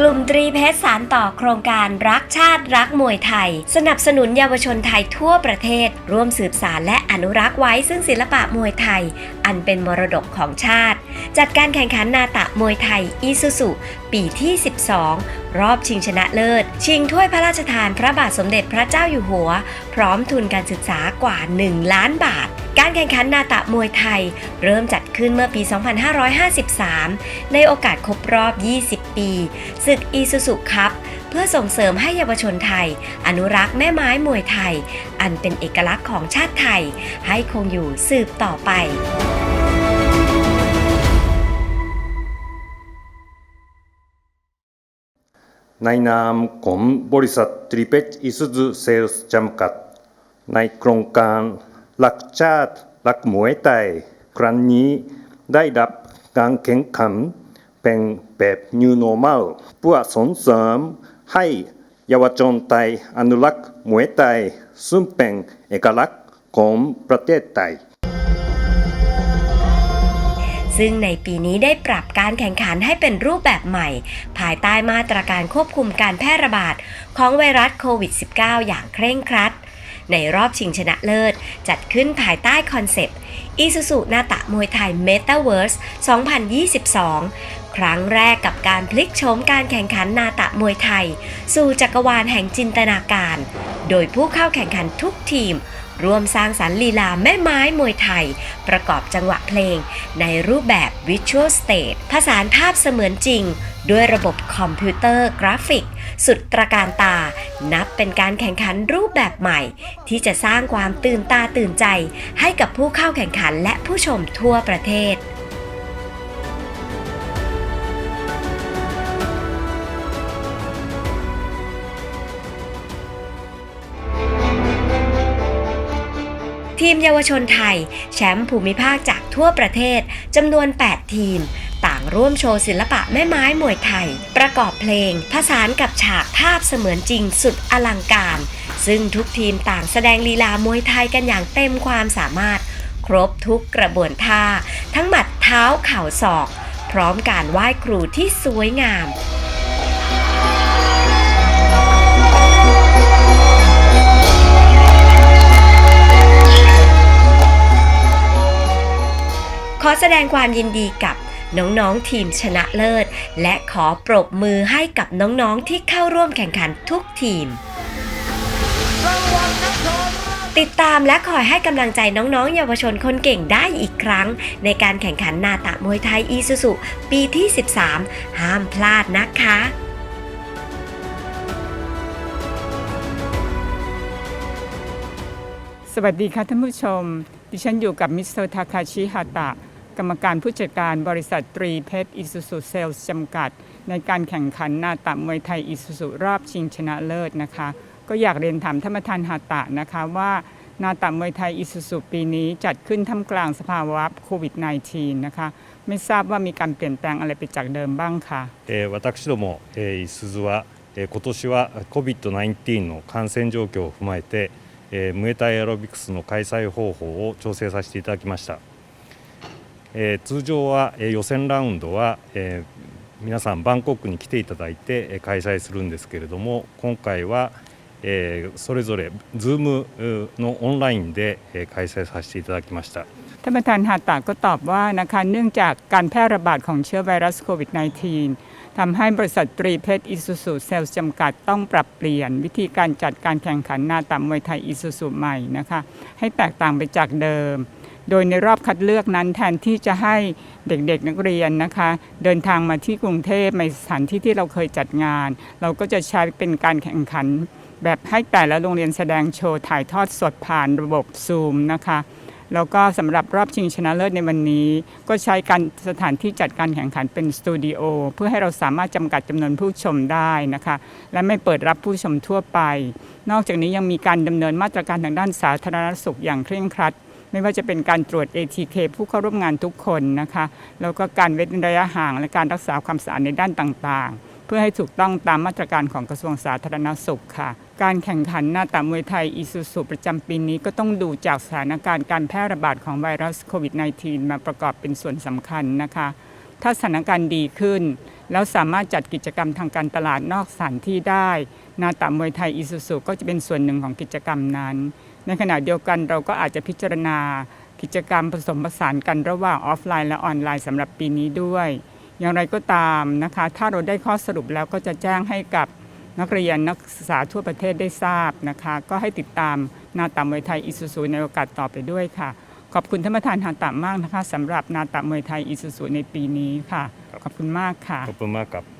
กลุ่มตรีเพชรสารต่อโครงการรักชาติรักมวยไทย สนับสนุนเยาวชนไทยทั่วประเทศ ร่วมสืบสารและอนุรักษ์ไว้ซึ่งศิลปะมวยไทย อันเป็นมรดกของชาติ จัดการแข่งขันนาตะมวยไทยอีซูซุปีที่ 12 รอบชิงชนะเลิศ ชิงถ้วยพระราชทานพระบาทสมเด็จพระเจ้าอยู่หัว พร้อมทุนการศึกษากว่า 1 ล้านบาท การแข่งขันนาตะมวยไทย เริ่มจัดขึ้นเมื่อปี 2553 ในโอกาสครบรอบ 20 ปีศึกอีซูซุคัพเพื่อส่งเสริมให้เยาวชนไทย อนุรักษ์แม่ไม้มวยไทย อันเป็นเอกลักษณ์ของชาติไทย ให้คงอยู่สืบต่อไปในนามของบริษัททริเปชอิสุซุเซลส์จำกัด ในโครงการ หลักชาติหลักมวยไทยครั้งนี้ได้รับการแข่งขันเป็นแบบ New Normal เพื่อส่งเสริมให้เยาวชนไทยอนุรักษ์มวยไทยซึ่งเป็นเอกลักษณ์ของประเทศไทยซึ่งในปีนี้ได้ปรับการแข่งขันให้เป็นรูปแบบใหม่ ภายใต้มาตรการควบคุมการแพร่ระบาดของไวรัสโควิด -19 อย่างเคร่งครัด ในรอบชิงชนะเลิศ จัดขึ้นภายใต้คอนเซปต์อีซูซูนาตะมวยไทย Metaverse 2022 ครั้งแรกกับการพลิกโฉมการแข่งขันนาตะมวยไทย สู่จักรวาลแห่งจินตนาการ โดยผู้เข้าแข่งขันทุกทีมร่วมสร้างสรรค์ลีลาแม่ไม้มวยไทย ประกอบจังหวะเพลง ในรูปแบบ Visual Stage ผสานภาพเสมือนจริง ด้วยระบบคอมพิวเตอร์กราฟิก สุดตระการตา นับเป็นการแข่งขันรูปแบบใหม่ ที่จะสร้างความตื่นตาตื่นใจ ให้กับผู้เข้าแข่งขันและผู้ชมทั่วประเทศทีมเยาวชนไทย แชมป์ภูมิภาคจากทั่วประเทศจำนวน 8 ทีม ร่วมโชว์ศิลปะแม่ไม้มวยไทย ประกอบเพลง ผสานกับฉากภาพเสมือนจริงสุดอลังการ ซึ่งทุกทีมต่างแสดงลีลามวยไทยกันอย่างเต็มความสามารถ ครบทุกกระบวนท่า ทั้งหมัดเท้าเข่าศอก พร้อมการไหว้ครูที่สวยงามขอแสดงความยินดีกับ น้องๆทีมชนะเลิศ และขอปรบมือให้กับน้องๆที่เข้าร่วมแข่งขันทุกทีม ติดตามและคอยให้กำลังใจน้องๆ เยาวชนคนเก่งได้อีกครั้ง ในการแข่งขันนาตะมวยไทยอีซูซุปีที่ 13 ห้ามพลาดนะคะสวัสดีค่ะท่านผู้ชม ดิฉันอยู่กับมิสเตอร์ทาคาชิฮาตะ กรรมการผู้จัดการบริษัทตรีเพชรอิสุสุเซลส์จำกัด ในการแข่งขันนาตะมวยไทยอิสุสุรอบชิงชนะเลิศนะคะ ก็อยากเรียนถามท่านประธานฮาตะนะคะว่านาตะมวยไทยอิสุสุปีนี้จัดขึ้นท่ามกลางสภาวะโควิด -19 นะคะ ไม่ทราบว่ามีการเปลี่ยนแปลงอะไรไปจากเดิมบ้างคะ えー私ども、えー、いすゞは、えー今年は COVID-19 の感染状況を踏まえて、えームエタイアロビクスの開催方法を調整させていただきました、 えー通常は、えー予選ラウンドは、えー皆さんバンコクに来ていただいてえー開催するんですけれども今回は、えーそれぞれ Zoom のオンラインで、えー開催させていただきました ท่านประธานฮาตะก็ตอบว่านะคะเนื่องจากการแพร่ระบาดของเชื้อไวรัสโควิด -19 ทำให้บริษัทตรีเพชรอิสุสุเซลส์จำกัดต้องปรับเปลี่ยน วิธีการจัดการแข่งขันนาตามวยไทยอิสุสุใหม่นะคะให้แตกต่างไปจากเดิม โดยในรอบคัดเลือกนั้นแทนที่จะให้เด็กๆนักเรียนนะคะ เดินทางมาที่กรุงเทพในสถานที่ที่เราเคยจัดงาน เราก็จะใช้เป็นการแข่งขัน แบบให้แต่ละโรงเรียนแสดงโชว์ถ่ายทอดสดผ่านระบบซูมนะคะแล้วก็สำหรับรอบชิงชนะเลิศในวันนี้ ก็ใช้การสถานที่จัดการแข่งขันเป็นสตูดิโอเพื่อให้เราสามารถจำกัดจำนวนผู้ชมได้นะคะ และไม่เปิดรับผู้ชมทั่วไป นอกจากนี้ยังมีการดำเนินมาตรการทางด้านสาธารณสุขอย่างเคร่งครัด ไม่ว่าจะเป็นการตรวจ ATK ผู้เข้าร่วมงานทุกคนนะคะ แล้วก็การเว้นระยะห่างและการรักษาความสะอาดในด้านต่างๆ เพื่อให้ถูกต้องตามมาตรการของกระทรวงสาธารณสุขค่ะ การแข่งขันหน้าตามวยไทยอีซูซูประจำปีนี้ก็ต้องดูจากสถานการณ์การแพร่ระบาดของไวรัสโควิด -19 มาประกอบเป็นส่วนสำคัญนะคะ ถ้าสถานการณ์ดีขึ้น แล้วสามารถจัดกิจกรรมทางการตลาดนอกสถานที่ได้นาตามวยไทยอิสุสุก็จะเป็นส่วนหนึ่งของกิจกรรมนั้น ในขณะเดียวกันเราก็อาจจะพิจารณากิจกรรมผสมผสานกันระหว่างออฟไลน์และออนไลน์สำหรับปีนี้ด้วย อย่างไรก็ตามนะคะ ถ้าเราได้ข้อสรุปแล้วก็จะแจ้งให้กับนักเรียนนักศึกษาทั่วประเทศได้ทราบนะคะ ก็ให้ติดตามนาตามวยไทยอิสุสุในโอกาสต่อไปด้วยค่ะ ขอบคุณท่านประธานฮาตามากนะคะสำหรับนาตามวยไทยอิสุสุในปีนี้ค่ะ ขอบคุณมากค่ะ ขอบคุณมากครับ